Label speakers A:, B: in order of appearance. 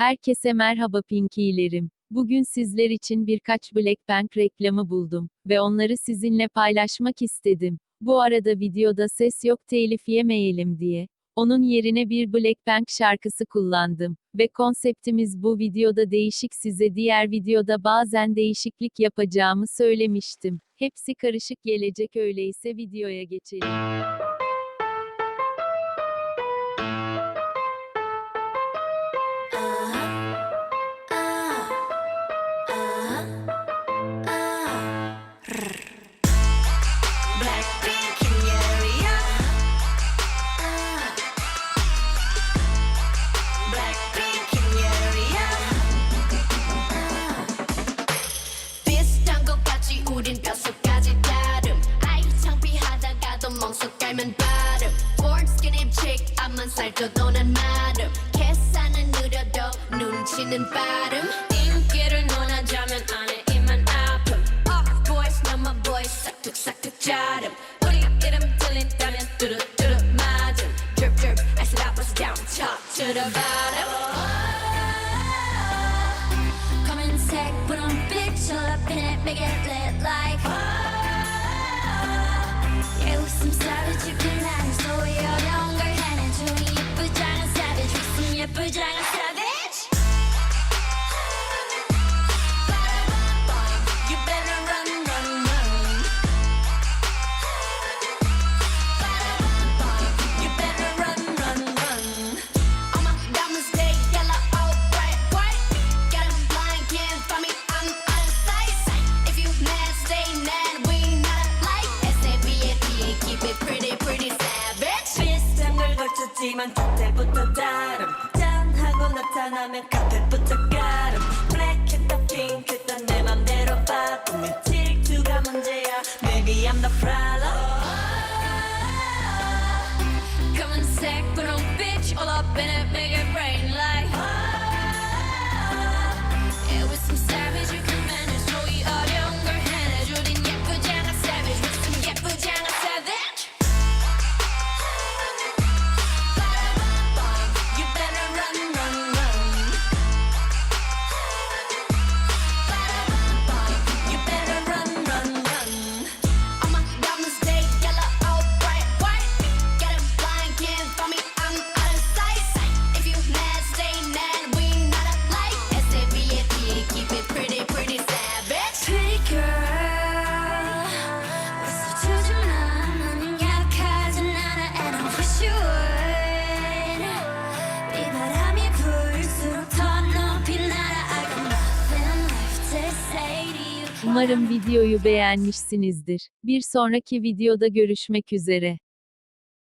A: Herkese merhaba Pinky'lerim. Bugün sizler için birkaç Blackpink reklamı buldum ve onları sizinle paylaşmak istedim. Bu arada videoda ses yok telif yemeyelim diye. Onun yerine bir Blackpink şarkısı kullandım ve konseptimiz bu videoda değişik size diğer videoda bazen değişiklik yapacağımı söylemiştim. Hepsi karışık gelecek öyleyse videoya geçelim.
B: 창피하다가도 멍석 깔면 발음 Born skinny chick 앞만 살쪄도 난 마름 계산은 느려도 눈치는 빠름 인기를 논하자면 안에 입만 아픔 Off boys 넘어 boys 싹둑싹둑 자름 우리 이름 들린다면 뚜루뚜루 맞음 Drip drip acid up bust down top to the bottom 검은색 분홍빛 All up in it make it lit like
C: 걸쳤지만 곁에부터 다름 짠하고 나타나면 카페부터 가름 블랙했다 핑크했다 내 맘대로 봐도 내 질투가 문제야 Maybe I'm the problem
B: 검은색 분홍빛 all up in it make it rain like
A: Umarım videoyu beğenmişsinizdir. Bir sonraki videoda görüşmek üzere.